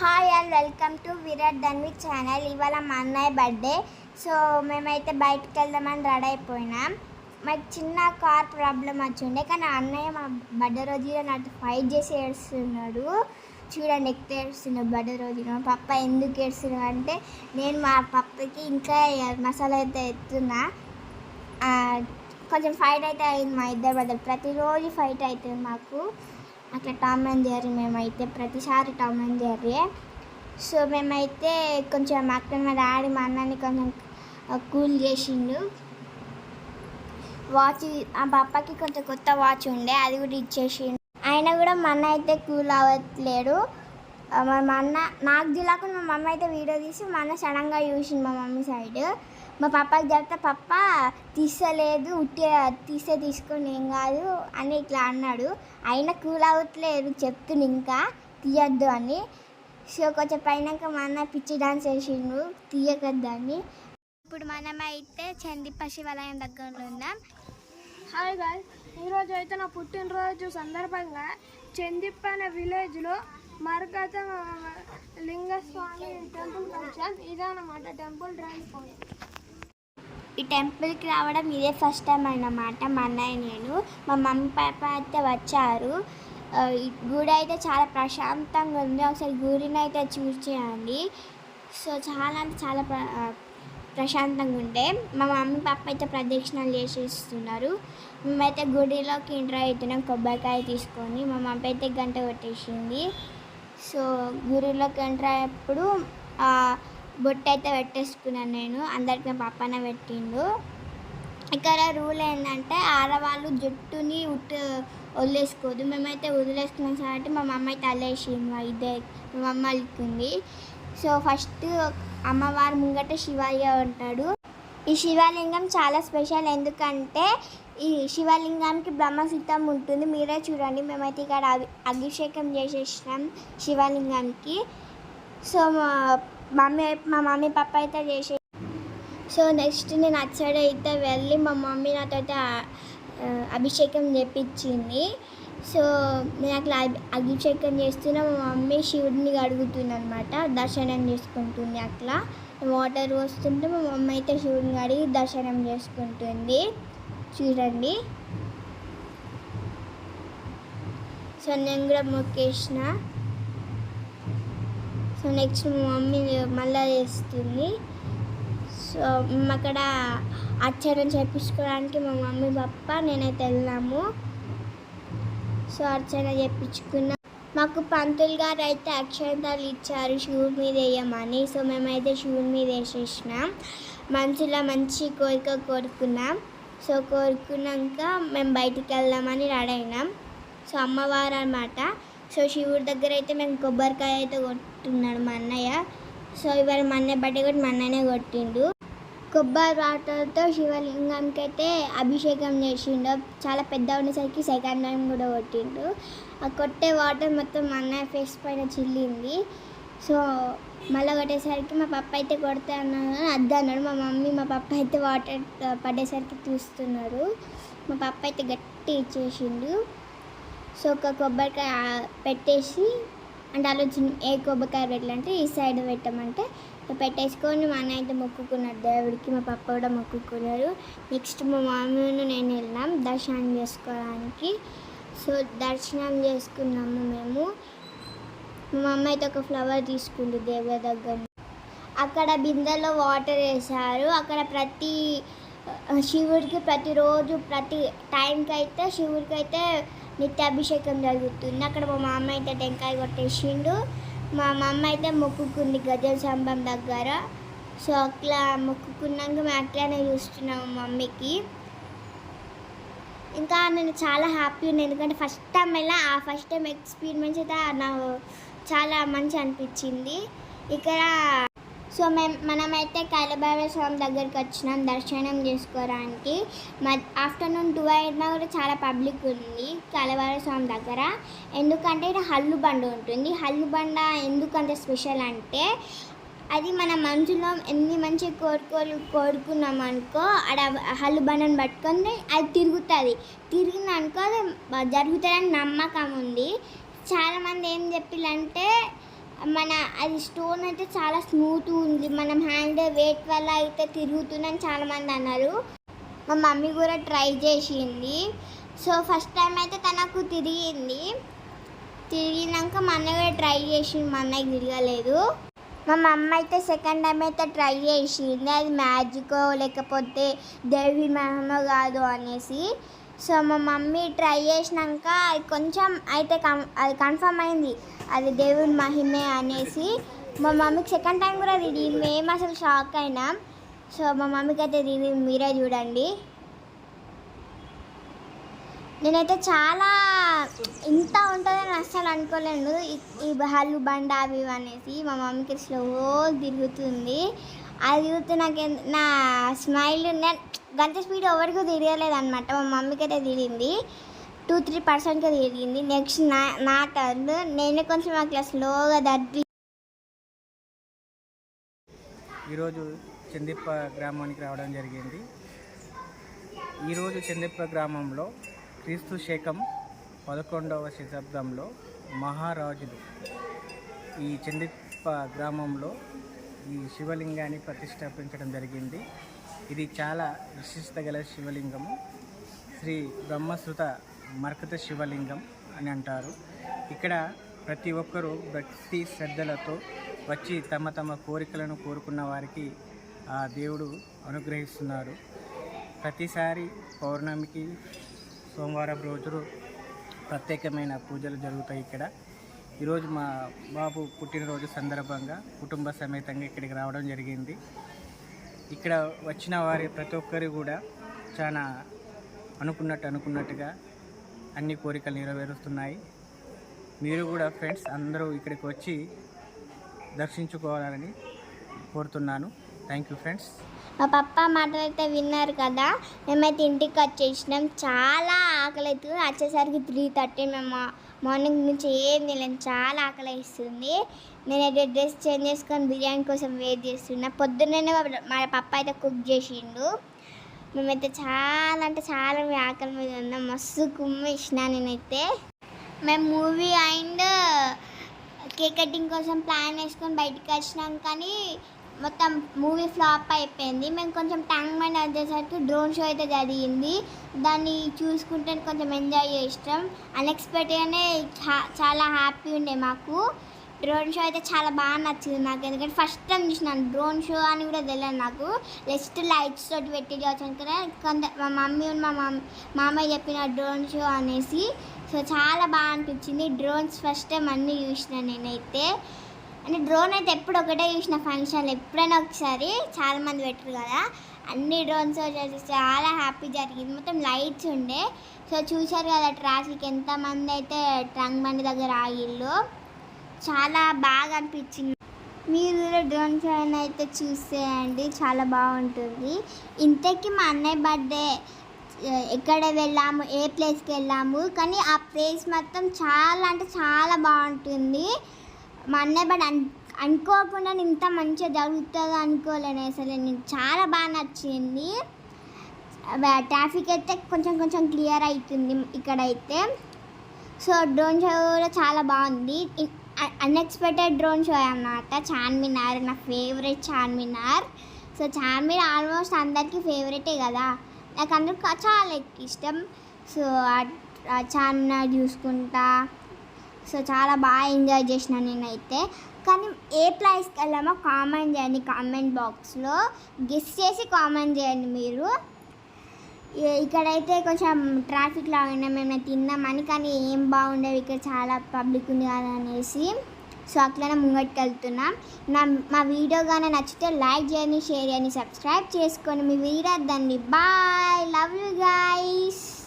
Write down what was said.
Hi and welcome to Virat Dhanvi channel ఇవాళ మా అన్నయ్య బర్త్డే సో మేమైతే బయటకు వెళ్దామని రెడీ అయిపోయినాం. మాకు చిన్న కార్ ప్రాబ్లం వచ్చిండే కానీ అన్నయ్య మా బర్త్డే రోజులో నాతో ఫైట్ చేసి ఏడుస్తున్నాడు. చూడండి ఎక్కువ ఏడుస్తున్నాడు బర్త్డే రోజు మా పప్ప ఎందుకు ఏడుస్తున్నావు అంటే నేను మా పప్పకి ఇంకా మసాలా అయితే ఎత్తున్నా. కొంచెం ఫైట్ అయితే అయింది మా ఇద్దరి మధ్య ప్రతిరోజు ఫైట్ అవుతుంది మాకు. అట్లా టామ్ అండ్ జెర్రీ మేమైతే ప్రతిసారి టామ్ అండ్ జెర్రీ సో మేమైతే కొంచెం అక్కడ మా డాడీ మా అన్నని కొంచెం కూల్ చేసిండు. వాచ్ ఆ పాపకి కొంచెం కొత్త వాచ్ ఉండే అది కూడా ఇచ్చేసిండు. ఆయన కూడా మా అన్న అయితే కూల్ అవ్వట్లేడు. మా మా అన్న నాకు తెలియకుండా మా మమ్మీ అయితే వీడియో తీసి మా అన్న సడన్గా చూసిండు మా మమ్మీ సైడ్. మా పాపకి చెప్తే పప్ప తీసలేదు ఉట్టి తీసే తీసుకొని ఏం కాదు అని ఇట్లా అన్నాడు. అయినా కూల్ అవ్వట్లేదు చెప్తున్నా ఇంకా తీయద్దు అని. సో కొంచెం పైనాక మా అన్న పిచ్చి డాన్స్ వేసిండు తీయకద్దని ఇప్పుడు మనం అయితే శివాలయం దగ్గరలో ఉన్నాం. హాయ్ గాయ్ ఈరోజు అయితే నా పుట్టినరోజు సందర్భంగా చందిప్ప అనే విలేజ్లో మరకత లింగస్వామి టెంపుల్ వచ్చాం ఇదన్నమాట టెంపుల్ డ్రైవ్ పాయింట్ ఈ టెంపుల్కి రావడం ఇదే ఫస్ట్ టైం అన్నమాట. మా అన్నయ్య నేను మా మమ్మీ పాప అయితే వచ్చారు. గుడి అయితే చాలా ప్రశాంతంగా ఉంది. ఒకసారి గుడిని అయితే చూసేయండి సో చాలా అంటే చాలా ప్ర ప్రశాంతంగా ఉండే. మా మమ్మీ పాప అయితే ప్రదక్షిణలు చేసేస్తున్నారు. మేమైతే గుడిలోకి ఎంటర్ అవుతున్నాం కొబ్బరికాయ తీసుకొని. మా మమ్మీ అయితే గంట కొట్టేసింది. సో గుడిలోకి ఎంటర్ అయ్యేప్పుడు బొట్టు అయితే పెట్టేసుకున్నాను నేను. అందరికి మా పప్పన పెట్టిండు. ఇక్కడ రూల్ ఏంటంటే ఆడవాళ్ళు జుట్టుని ఉట్ వదిలేసుకోదు మేమైతే వదిలేసుకున్నాం కాబట్టి మా మమ్మ అయితే అల్లేసింది మా ఇద్దరు మా మమ్మ అల్లుకుంది సో ఫస్ట్ అమ్మవారి ముంగట శివయ్య ఉంటాడు. ఈ శివలింగం చాలా స్పెషల్ ఎందుకంటే ఈ శివలింగానికి బ్రహ్మసిద్ధం ఉంటుంది. మీరే చూడండి. మేమైతే ఇక్కడ అభి- అభిషేకం చేసేసినాం శివలింగానికి. సో మా మమ్మీ మా మమ్మీ పప్ప అయితే చేసే సో నెక్స్ట్ నేను అటు సైడ్ అయితే వెళ్ళి మా మమ్మీ నాతో అభిషేకం చేపించింది. సో నేను అట్లా అభి- అభిషేకం చేస్తున్నా మా మమ్మీ శివుడిని అడుగుతుంది అనమాట దర్శనం చేసుకుంటుంది అట్లా. వాటర్ వస్తుంటే మా మమ్మీ అయితే శివుడిని అడిగి దర్శనం చేసుకుంటుంది. చూడండి. సో నేను కూడా మొక్కేసిన. సో నెక్స్ట్ మా మమ్మీ మళ్ళీ చేస్తుంది. సో అక్కడ అర్చన చేపించుకోవడానికి మా మమ్మీ పప్ప నేనైతే వెళ్ళాము. సో అర్చన చేపించుకున్నాం. మాకు పంతులు గారు అయితే అక్షంతాలు ఇచ్చారు శివుడి మీద వేయమని. సో మేమైతే శివుడి మీద వేసేసినాం. మనసులో మంచి కోరిక కోరుకున్నాం. సో కోరుకున్నాక మేము బయటికి వెళ్దామని రెడీ అయినాం. సో అమ్మవారు అన్నమాట. సో శివుడి దగ్గర అయితే మేము కొబ్బరికాయ అయితే కొట్టున్నాడు మా అన్నయ్య. సో ఇవాళ మా అన్నయ్య బట్టే కూడా మా అన్నయ్యనే కొట్టిండు. కొబ్బరి వాటర్తో శివలింగంకి అయితే అభిషేకం చేసిండు. చాలా పెద్ద ఉండేసరికి సెకండ్ టైం కూడా కొట్టిండు. ఆ కొట్టే వాటర్ మొత్తం మా అన్నయ్య ఫేస్ పైన చిల్లింది. సో మళ్ళీ కొట్టేసరికి మా పప్ప అయితే కొడతా అన్నాను కానీ అద్దు అన్నాడు. మా మమ్మీ మా పప్ప అయితే వాటర్ పడేసరికి చూస్తున్నారు. మా పప్ప అయితే గట్టి ఇచ్చేసిండు. సో ఒక కొబ్బరికాయ పెట్టేసి అంటే ఆలోచన ఏ కొబ్బరికాయ పెట్టాలంటే ఈ సైడ్ పెట్టమంటే పెట్టేసుకొని మా అన్న అయితే మొక్కుకున్నాడు దేవుడికి మా పప్ప కూడా మొక్కుకున్నారు. నెక్స్ట్ మా మామూలు నేను వెళ్ళాం దర్శనం చేసుకోవడానికి. సో దర్శనం చేసుకున్నాము మేము. మా అమ్మ అయితే ఒక ఫ్లవర్ తీసుకుంది దేవుడి దగ్గర అక్కడ బిందెలో వాటర్ వేశారు. అక్కడ ప్రతి శివుడికి ప్రతిరోజు ప్రతి టైంకి అయితే శివుడికి అయితే నిత్యాభిషేకం జరుగుతుంది. అక్కడ మా మామ అయితే టెంకాయ కొట్టేసిండు. మా మమ్మ అయితే మొక్కుకుంది గజల స్తంభం దగ్గర. సో అట్లా మొక్కుకున్నాక మేము అట్లానే చూస్తున్నాము మమ్మీకి. ఇంకా నేను చాలా హ్యాపీ ఉన్నాను ఎందుకంటే ఫస్ట్ టైం వెళ్ళా ఆ ఫస్ట్ టైం ఎక్స్పీరియన్స్ అయితే నాకు చాలా మంచి అనిపించింది. ఇక్కడ సో మేము మనమైతే కైలభైరవ స్వామి దగ్గరికి వచ్చినాం దర్శనం చేసుకోవడానికి. మ ఆఫ్టర్నూన్ టూ అయినా కూడా చాలా పబ్లిక్ ఉంది కైలభైరవ స్వామి దగ్గర. ఎందుకంటే ఇక్కడ హల్లు బండ ఉంటుంది. హల్లు బండ ఎందుకంత స్పెషల్ అంటే అది మన మనసులో ఎన్ని మంచి కోరుకోలు కోరుకున్నాం అనుకో ఆడ హల్లు బండను పట్టుకొని అది తిరుగుతుంది. తిరిగింది అనుకో అది జరుగుతుందని నమ్మకం ఉంది. చాలామంది ఏం చెప్పిల్లంటే మన అది స్టోన్ అయితే చాలా స్మూత్ ఉంది. మనం హ్యాండ్ వెయిట్ వల్ల అయితే తిరుగుతుందని చాలామంది అన్నారు. మా మమ్మీ కూడా ట్రై చేసింది. సో ఫస్ట్ టైం అయితే తనకు తిరిగింది. తిరిగినాక మా అన్న కూడా ట్రై చేసింది మా అన్నయ్య తిరగలేదు. మా మమ్మ అయితే సెకండ్ టైం అయితే ట్రై చేసింది. అది మ్యాజికో లేకపోతే దేవి మహమో కాదు అనేసి. సో మా మమ్మీ ట్రై చేసినాక అది కొంచెం అయితే కం అది కన్ఫర్మ్ అయింది. అది దేవుడి మహిమే అనేసి. మా మమ్మీకి సెకండ్ టైం కూడా తిరిగింది మేము అసలు షాక్ అయినాం. సో మా మమ్మీకి అయితే తిరిగింది మీరే చూడండి. నేనైతే చాలా ఇంత ఉంటుందని అస్సలు అనుకోలేను. ఈ- ఈ హల్లు బండ అవి అనేసి మా మమ్మీకి స్లో తిరుగుతుంది. అది తిరుగుతూ నాకు నా స్మైల్ నేను గంట స్పీడ్ ఎవరికి తిరగలేదనమాట మా మమ్మీకి అయితే తిరిగింది టూ త్రీ పర్సెంట్గా తిరిగింది నెక్స్ట్ నా నా టర్న్ నేను కొంచెం అట్లా స్లోగా దర్ది ఈరోజు చందిప్ప గ్రామానికి రావడం జరిగింది. ఈరోజు చందిప్ప గ్రామంలో క్రీస్తు శకం పదకొండవ శతాబ్దంలో మహారాజులు ఈ చందిప్ప గ్రామంలో ఈ శివలింగాన్ని ప్రతిష్టాపించడం జరిగింది. ఇది చాలా విశిష్టత గల శివలింగము శ్రీ బ్రహ్మశ్రుత మర్కత శివలింగం అని అంటారు. ఇక్కడ ప్రతి ఒక్కరూ భక్తి శ్రద్ధలతో వచ్చి తమ తమ కోరికలను కోరుకున్న వారికి ఆ దేవుడు అనుగ్రహిస్తున్నారు. ప్రతిసారి పౌర్ణమికి సోమవారం రోజులు ప్రత్యేకమైన పూజలు జరుగుతాయి ఇక్కడ. ఈరోజు మా బాబు పుట్టినరోజు సందర్భంగా కుటుంబ సమేతంగా ఇక్కడికి రావడం జరిగింది. ఇక్కడ వచ్చిన వారి ప్రతి ఒక్కరు కూడా చాలా అనుకున్నట్టు అనుకున్నట్టుగా అన్ని కోరికలు నెరవేరుస్తున్నాయి. మీరు కూడా ఫ్రెండ్స్ అందరూ ఇక్కడికి వచ్చి దర్శించుకోవాలని కోరుతున్నాను. థ్యాంక్ యూ ఫ్రెండ్స్ మా పప్ప మాటలు అయితే విన్నారు కదా మేమైతే ఇంటికి వచ్చేసినాం. చాలా ఆకలి అవుతుంది వచ్చేసరికి త్రీ థర్టీ మేము మార్నింగ్ నుంచి ఏం తినలేదు చాలా ఆకలి వేస్తుంది నేనైతే డ్రెస్ చేంజ్ చేసుకొని బిర్యానీ కోసం వెయిట్ చేస్తున్నా. పొద్దున్నే మా పప్ప అయితే కుక్ చేసిండు. మేమైతే చాలా అంటే చాలా మీ ఆకలి మీద ఉన్నాం. మస్తు కుమ్మ ఇచ్చిన నేనైతే. మేము మూవీ అండ్ కేక్ కటింగ్ కోసం ప్లాన్ వేసుకొని బయటికి వచ్చినాం. కానీ మొత్తం మూవీ ఫ్లాప్ అయిపోయింది. మేము కొంచెం ట్యాంక్ మైండ్ వచ్చేసరికి డ్రోన్ షో అయితే జరిగింది. దాన్ని చూసుకుంటే కొంచెం ఎంజాయ్ చేసినాం అన్ఎక్స్పెక్టెడ్గానే చాలా హ్యాపీ ఉండే మాకు. డ్రోన్ షో అయితే చాలా బాగా నచ్చింది నాకు. ఎందుకంటే ఫస్ట్ టైం చూసినాను. డ్రోన్ షో అని కూడా తెలియదు నాకు. జస్ట్ లైట్స్ తోటి పెట్టి వచ్చాను కదా కొంత మా మమ్మీ మా మామయ్య చెప్పిన డ్రోన్ షో అనేసి. సో చాలా బాగా అనిపించింది. డ్రోన్స్ ఫస్ట్ టైం అన్నీ చూసిన నేనైతే. అంటే డ్రోన్ అయితే ఎప్పుడు ఒకటే చూసిన ఫంక్షన్లో. ఎప్పుడైనా ఒకసారి చాలా మంది పెట్టరు కదా. అన్ని డ్రోన్స్ వచ్చేసి చాలా హ్యాపీ జరిగింది. మొత్తం లైట్స్ ఉండే. సో చూశారు కదా ట్రాఫిక్ ఎంతమంది అయితే ట్రంక్ బండి దగ్గర ఆగిళ్ళు చాలా బాగా అనిపించింది. మీరు కూడా డ్రోన్ షో అయితే చూసేయండి చాలా బాగుంటుంది. ఇంతకీ మా అన్నయ్య బర్త్డే ఎక్కడ వెళ్ళాము ఏ ప్లేస్కి వెళ్ళాము కానీ ఆ ప్లేస్ మొత్తం చాలా అంటే చాలా బాగుంటుంది. మా అన్నయ్య బట్ అన్ అనుకోకుండా నేను ఇంత మంచిగా జరుగుతుందో అనుకోలేను అసలు. నేను చాలా బాగా నచ్చింది. ట్రాఫిక్ అయితే కొంచెం కొంచెం క్లియర్ అవుతుంది ఇక్కడైతే. సో డ్రోన్ షో కూడా చాలా బాగుంది. అన్ఎక్స్పెక్టెడ్ డ్రోన్ షో అన్నమాట. చార్మినార్ నా favourite Charminar. So Charminar almost అందరికీ ఫేవరెటే కదా. నాకు అందరికి చాలా ఇష్టం. సో ఆ చార్మినార్ చూసుకుంటా. సో చాలా బాగా ఎంజాయ్ చేసిన నేనైతే. కానీ ఏ ప్లేస్కి వెళ్ళామో కామెంట్ చేయండి కామెంట్ బాక్స్లో. గెస్ చేసి కామెంట్ చేయండి మీరు. ఇక్కడైతే కొంచెం ట్రాఫిక్ లాగా మేము తిన్నామని కానీ ఏం బాగుండేవి ఇక్కడ చాలా పబ్లిక్ ఉంది కదా అనేసి. సో అట్లనే ముంగటికి వెళ్తున్నాం నా మా వీడియో కానీ నచ్చితే లైక్ చేయండి షేర్ చేయండి సబ్స్క్రైబ్ చేసుకోండి మీ వీరద్దండి బాయ్ లవ్ యూ గైస్